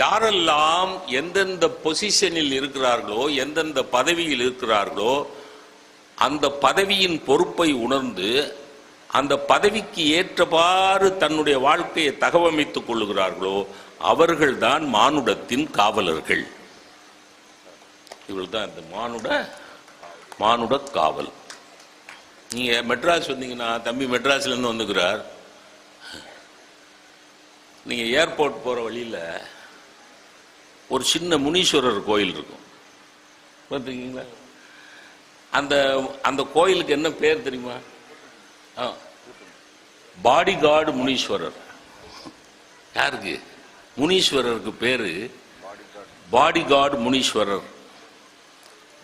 யாரெல்லாம் எந்தெந்த பொசிஷனில் இருக்கிறார்களோ எந்தெந்த பதவியில் இருக்கிறார்களோ அந்த பதவியின் பொறுப்பை உணர்ந்து அந்த பதவிக்கு ஏற்றவாறு தன்னுடைய வாழ்க்கையை தகவமைத்துக் கொள்ளுகிறார்களோ அவர்கள்தான் மானுடத்தின் காவலர்கள். இவள் தான் இந்த மானுட மானுட காவல். நீங்கள் மெட்ராஸ் வந்தீங்கன்னா தம்பி மெட்ராஸ்லேருந்து வந்துக்கிறார். நீங்கள் ஏர்போர்ட் போகிற வழியில் ஒரு சின்ன முனீஸ்வரர் கோயில் இருக்கும். பார்த்துருக்கீங்களா? அந்த அந்த கோயிலுக்கு என்ன பேர் தெரியுமா? Bodyguard Muneeswarar. யாருக்கு? முனீஸ்வரருக்கு பேரு பாடி கார்டு முனீஸ்வரர்.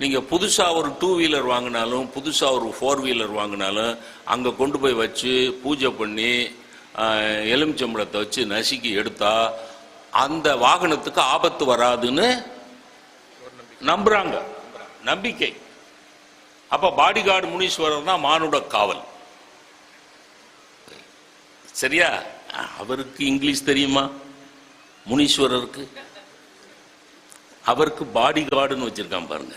நீங்க புதுசா ஒரு டூ வீலர் வாங்கினாலும் புதுசா ஒரு ஃபோர் வீலர் வாங்கினாலும் அங்க கொண்டு போய் வச்சு பூஜை பண்ணி எலுமிச்சம்பழத்தை வச்சு நசுக்கி எடுத்தா அந்த வாகனத்துக்கு ஆபத்து வராதுன்னு நம்புறாங்க. நம்பிக்கை. அப்ப பாடி கார்டு முனீஸ்வரர் தான் மானுட காவல். சரியா? அவருக்கு இங்கிலீஷ் தெரியுமா? முனீஸ்வரருக்கு. அவருக்கு பாடி கார்டுன்னு வச்சிருக்கான் பாருங்க.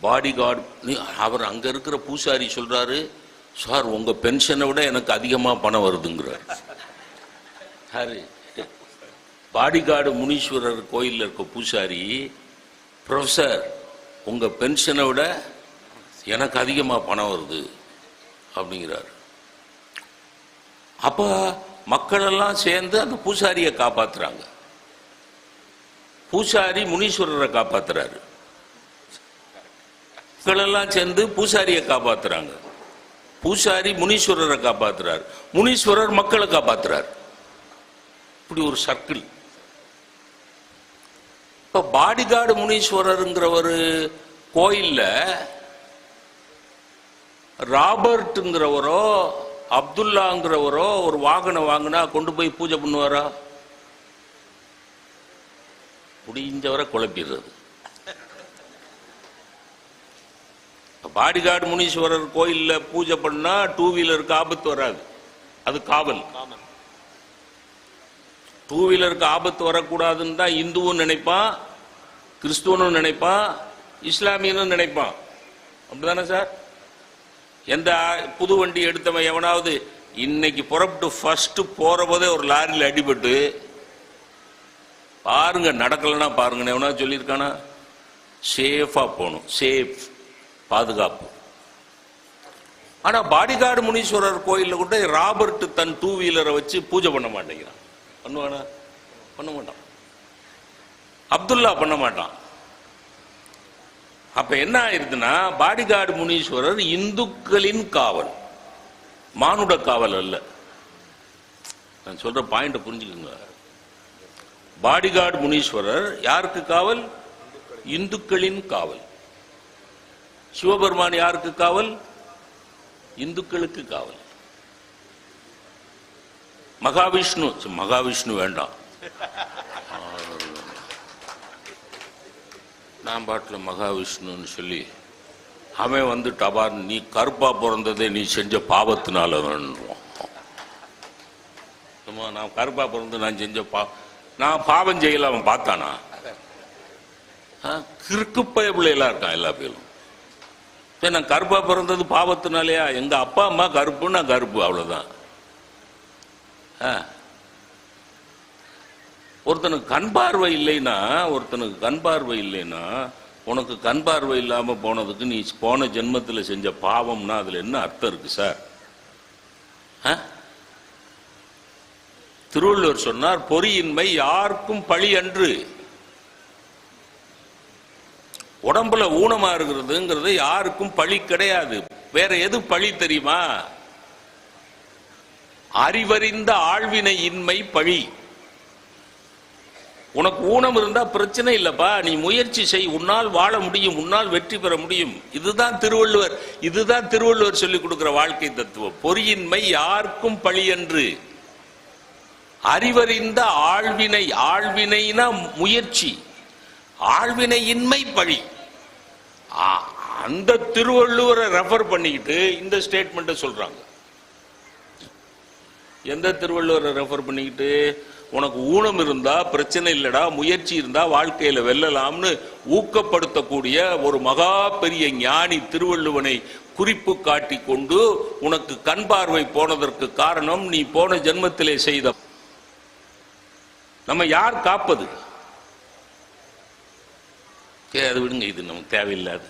பாடி கார்டு அவர் அங்க இருக்கிற பூசாரி சொல்றாரு சார் உங்க பென்ஷனை விட எனக்கு அதிகமா பணம் வருதுங்கிறார். யாரு? பாடிகார்டு முனீஸ்வரர் கோயிலில் இருக்க பூசாரி ப்ரொஃபசர் உங்க பென்ஷனை விட எனக்கு அதிகமாக பணம் வருது அப்படிங்கிறார். அப்ப மக்களெல்லாம் சேர்ந்து அந்த பூசாரியை காப்பாத்துறாங்க. பூசாரி முனீஸ்வரரை காப்பாத்துறாரு. மக்களெல்லாம் சேர்ந்து பூசாரியை காப்பாத்துறாங்க. பூசாரி முனீஸ்வரரை காப்பாத்துறாரு. முனீஸ்வரர் மக்களை காப்பாத்துறாரு. இப்படி ஒரு சர்க்கிள் இப்போ பாடிகார்டு முனீஸ்வரருங்கிற ஒரு கோயில்ல ராபர்ட்ங்கிறவரோ அப்துல்லாங்கிறவரோ ஒரு வாகனம் வாங்கினா கொண்டு போய் பூஜை பண்ணுவாரா? முடிஞ்சவரை குழப்பிடுறது. பாடிகார்டு முனீஸ்வரர் கோயில்ல பூஜை பண்ணா டூ வீலருக்கு ஆபத்து வராது. அது காவல். டூ வீலருக்கு ஆபத்து வரக்கூடாதுன்னு தான் இந்துவும் நினைப்பான் கிறிஸ்துவனும் நினைப்பான் இஸ்லாமியனும் நினைப்பான் அப்படிதானே சார்? எந்த புது வண்டி எடுத்தவன் எவனாவது இன்னைக்கு புறப்பட்டு ஃபர்ஸ்ட் போற போதே ஒரு லாரியில் அடிபட்டு பாருங்க நடக்கலைன்னா பாருங்க எவனா சொல்லியிருக்கானா? சேஃபாக போகணும். சேஃப் பாதுகாப்பு. ஆனால் பாடிகார்டு முனீஸ்வரர் கோயிலில் கூட ராபர்ட் தன் டூ வீலரை வச்சு பூஜை பண்ண மாட்டேங்கிறான். பண்ணுவானா? பண்ண மாட்டான். அப்துல்லா பண்ண மாட்டான். அப்ப என்ன ஆயிருதுன்னா பாடிகார்டு முனீஸ்வரர் இந்துக்களின் காவல். மானுட காவல் அல்ல. நான் சொல்ற பாயிண்ட் புரிஞ்சுக்கோங்க. பாடிகார்டு முனீஸ்வரர் யாருக்கு காவல்? இந்துக்களின் காவல். சிவபெருமான் யாருக்கு காவல்? இந்துக்களுக்கு காவல். மகாவிஷ்ணு மகாவிஷ்ணு வேண்டாம். நான் பாட்டில் மகாவிஷ்ணுன்னு சொல்லி அவன் வந்து டபார் நீ கருப்பா பிறந்ததே நீ செஞ்ச பாவத்தினால வேணுவான் நான் கருப்பா பிறந்து நான் செஞ்ச பா நான் பாவம் செய்யல அவன் பார்த்தானா? ஆ, கிறுக்கு பயப்பிள்ளைகளா இருக்கான் எல்லா பேரும். சரி, நான் கருப்பா பிறந்தது பாவத்தினாலயா? எங்க அப்பா அம்மா கருப்பு நான் கருப்பு அவ்வளவுதான். ஒருத்தனுக்கு கண் பார்வை இல்லைன்னா ஒருத்தனுக்கு கண் பார்வை இல்லைன்னா உனக்கு கண் பார்வை இல்லாம போனதுக்கு நீ போன ஜென்மத்தில் செஞ்ச பாவம்னா அதுல என்ன அர்த்தம் இருக்கு சார்? ஆ? திருவள்ளுவர் சொன்னார் பொறியின்மை யாருக்கும் பழி அன்று. உடம்புல ஊனமா இருக்கிறதுங்கிறது யாருக்கும் பழி கிடையாது. வேற எது பழி தெரியுமா? அறிவறிந்த ஆழ்வினை இன்மை பழி. உனக்கு ஊனம் இருந்தா பிரச்சனை இல்லப்பா. நீ முயற்சி செய். உன்னால் வாழ முடியும். உன்னால் வெற்றி பெற முடியும். இதுதான் திருவள்ளுவர். இதுதான் திருவள்ளுவர் சொல்லிக் கொடுக்கிற வாழ்க்கை தத்துவம். பொறியின்மை யாருக்கும் பழி என்று. அறிவறிந்த ஆழ்வினை. ஆழ்வினைனா முயற்சி. ஆழ்வினையின்மை பழி. ஆ- அந்த திருவள்ளுவரை ரெஃபர் பண்ணிக்கிட்டு இந்த ஸ்டேட்மெண்ட்டை சொல்றாங்க. எந்த திருவள்ளுவரை ரெஃபர் பண்ணிக்கிட்டு உனக்கு ஊனம் இருந்தா பிரச்சனை இல்லடா முயற்சி இருந்தா வாழ்க்கையில வெல்லலாம்னு ஊக்கப்படுத்தக்கூடிய ஒரு மகா பெரிய ஞானி திருவள்ளுவனை குறிப்பு காட்டி கொண்டு உனக்கு கண் பார்வை போனதற்கு காரணம் நீ போன ஜென்மத்திலே செய்த நம்ம யார் காப்பது? அது விடுங்க இது நமக்கு தேவையில்லாது.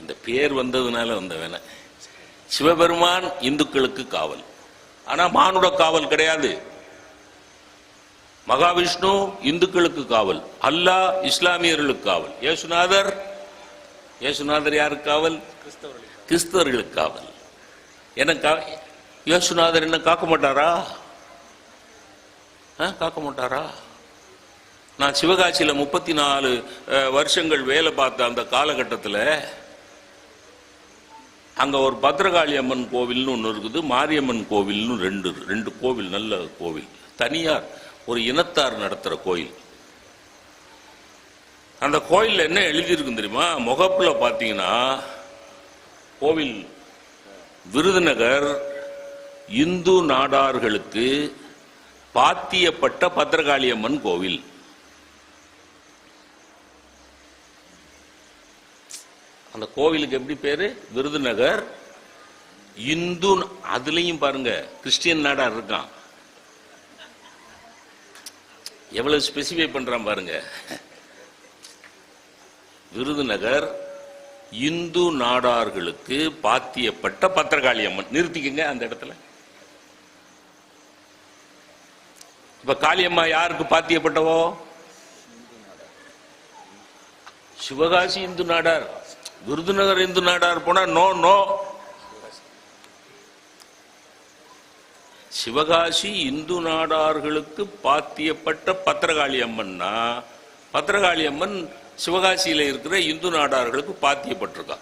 இந்த பேர் வந்ததுனால வந்த வேணை சிவபெருமான் இந்துக்களுக்கு காவல். ஆனா மானுட காவல் கிடையாது. மகாவிஷ்ணு இந்துக்களுக்கு காவல் அல்லாஹ் இஸ்லாமியர்களுக்கு காவல். இயேசுநாதர் இயேசுநாதர் யாருக்கு காவல்? கிறிஸ்தவர்களுக்கு காவல். என்ன இயேசுநாதர் என்ன காக்க மாட்டாரா? ஆ, காக்க மாட்டாரா? நான் சிவகாசியில் முப்பத்தி நாலு வருஷங்கள் வேலை பார்த்த அந்த காலகட்டத்தில் அங்கே ஒரு பத்ரகாளி அம்மன் கோவில்னு ஒன்று இருக்குது மாரியம்மன் கோவில்னு ரெண்டு ரெண்டு கோவில் நல்ல கோவில். தனியார் ஒரு இனத்தார் நடத்துகிற கோயில். அந்த கோயிலில் என்ன எழுதியிருக்கு தெரியுமா? முகப்பில் பார்த்தீங்கன்னா கோவில் விருதுநகர் இந்து நாடார்களுக்கு பாத்தியப்பட்ட பத்திரகாளியம்மன் கோவில். அந்த கோவிலுக்கு எப்படி பேரு? விருதுநகர். இந்து அதுலயும் பாருங்க கிறிஸ்டியன் நாடா இருக்கான். எவ்வளவு ஸ்பெசிஃபை பண்றான் பாருங்க. விருதுநகர் இந்து நாடார்களுக்கு பாத்தியப்பட்ட பத்திரகாளி அம்மன். நிறுத்திக்கங்க அந்த இடத்துல. இப்ப காளியம்மா யாருக்கு பாத்தியப்பட்டவோ? சிவகாசி இந்து நாடார். விருதுநகர் இந்து நாடார் போனா நோ நோ. சிவகாசி இந்து நாடார்களுக்கு பாத்தியப்பட்ட பத்திரகாளி அம்மன்னா பத்திரகாளி அம்மன் சிவகாசியில இருக்கிற இந்து நாடார்களுக்கு பாத்தியப்பட்டிருக்கா.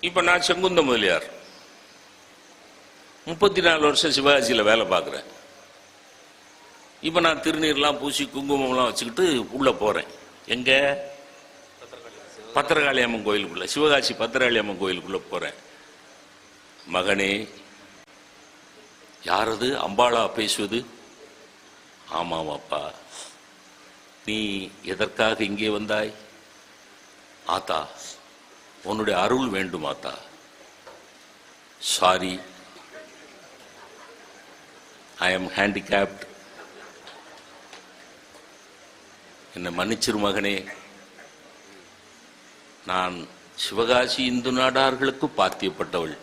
இப்ப நான் செங்குந்த முதலியார். முப்பத்தி நாலு வருஷம் சிவகாசியில வேலை பார்க்குறேன். இப்ப நான் திருநீர்லாம் பூசி குங்குமம்லாம் வச்சுக்கிட்டு உள்ள போறேன். எங்க? பத்திரகாளி அம்மன் கோயிலுக்குள்ள சிவகாசி பத்திரகாளி அம்மன் கோயிலுக்குள்ள போறேன். மகனே யாரது? அம்பாளா பேசுவது? ஆமாம் அப்பா. நீ எதற்காக இங்கே வந்தாய்? ஆத்தா உன்னுடைய அருள் வேண்டும் ஆத்தா. சாரி ஐ எம் ஹேண்டிகேப்ட் என்னை மன்னிச்சிரு மகனே. நான் சிவகாசி இந்து நாடார்களுக்கு பாத்தியப்பட்டவள்.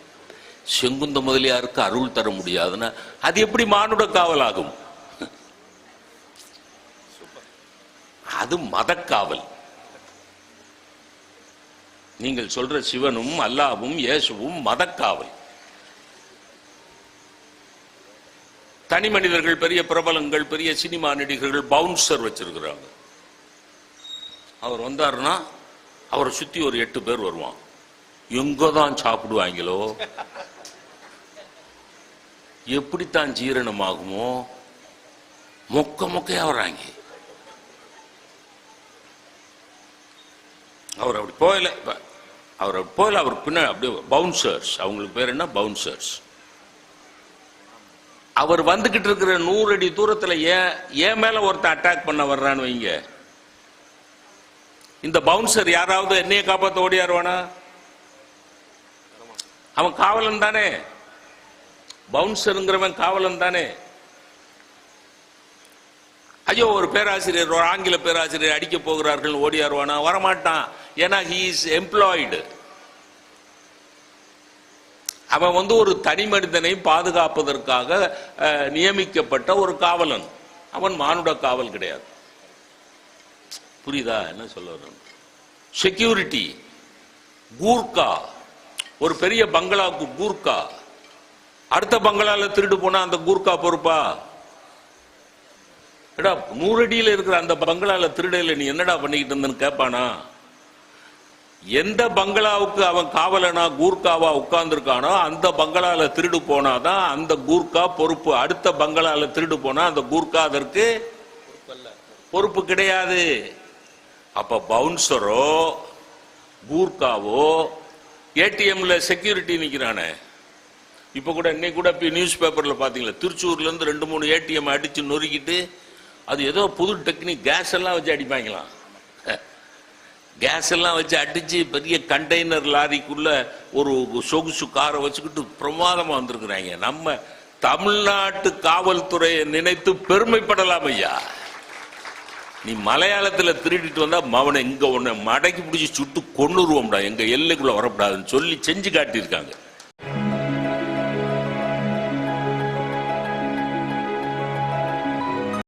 செங்குந்த முதலியாருக்கு அருள் தர முடியாதுன்னா அது எப்படி மானுட காவலாகும்? அது மதக்காவல். நீங்கள் சொல்ற சிவனும் அல்லாவும் இயேசுவும் மதக்காவல். தனி மனிதர்கள் பெரிய பிரபலங்கள் பெரிய சினிமா நடிகர்கள் பவுன்சர் வச்சிருக்கிறாங்க. அவர் வந்தாருன்னா அவரை சுத்தி ஒரு எட்டு பேர் வருவான். எங்க தான் சாப்பிடுவாங்களோ எப்படித்தான் ஜீரணமாகுமோ மொக்க மொக்கையா வர்றாங்க. அவர் அப்படி போயில அவர் அப்படி போயில அவர் பின்னாடி அப்படியே பவுன்சர்ஸ் அவங்களுக்கு பேர் என்ன? பவுன்சர்ஸ் அவர் வந்துகிட்டு இருக்கிற நூறு அடி தூரத்தில் ஏன் ஏன் மேல ஒருத்தன் அட்டாக் பண்ண வர்றான்னு வைங்க. இந்த பவுன்சர் யாராவது என்னைய காப்பாத்த ஓடியாருவானா அவன் காவலன் தானே. பவுன்சருங்கிறவன் காவலன் தானே. ஐயோ ஒரு பேராசிரியர் ஒரு ஆங்கில பேராசிரியர் அடிக்க போகிறார்கள் ஓடியாருவானா வரமாட்டான். ஏன்னா ஹி இஸ் எம்ப்ளாய்டு அவன் வந்து ஒரு தனி மனிதனை பாதுகாப்பதற்காக நியமிக்கப்பட்ட ஒரு காவலன். அவன் மானுட காவல் கிடையாது. புரியுதா? என்ன சொல்ல வரேன். செக்யூரிட்டி கூர்க்கா ஒரு பெரிய பங்களாவுக்கு கூர்க்கா அடுத்த பங்களால திருடு போனா அந்த கூர்க்கா பொறுப்பா? எடா நூறடியில இருக்கிற அந்த பங்களால திருடையில நீ என்னடா பண்ணிக்கிட்டு இருந்தன்னு கேட்பானா எந்த பங்களாவுக்கு அவன் காவலனா கூர்க்காவா உட்கார்ந்துருக்கானோ அந்த பங்களால திருடு போனாதான் அந்த கூர்க்கா பொறுப்பு. அடுத்த பங்களால திருடு போனா அந்த கூர்க்கா அதற்கு பொறுப்பு கிடையாது. அப்போ பவுன்சரோ கூர்காவோ ஏடிஎம்ல செக்யூரிட்டி நிற்கிறானே இப்போ கூட இன்னைக்கு கூட இப்போ நியூஸ் பேப்பரில் பார்த்தீங்களா திருச்சூர்லேருந்து ரெண்டு மூணு ஏடிஎம் அடித்து நொறுக்கிட்டு அது ஏதோ புது டெக்னிக் கேஸ் எல்லாம் வச்சு அடிப்பாங்களாம். கேஸ் எல்லாம் வச்சு அடித்து பெரிய கண்டெய்னர் லாரிக்குள்ள ஒரு சொகுசு காரை வச்சுக்கிட்டு பிரமாதமாக வந்திருக்கிறாங்க. நம்ம தமிழ்நாட்டு காவல்துறையை நினைத்து பெருமைப்படலாம் ஐயா. நீ மலையாளத்தில் திருடிட்டு வந்தால் மவனை இங்கே உன்னை மடக்கி பிடிச்சி சுட்டு கொன்னுருவோம்டா. எங்கள் எல்லைக்குள்ளே வரப்படாதுன்னு சொல்லி செஞ்சு காட்டியிருக்காங்க.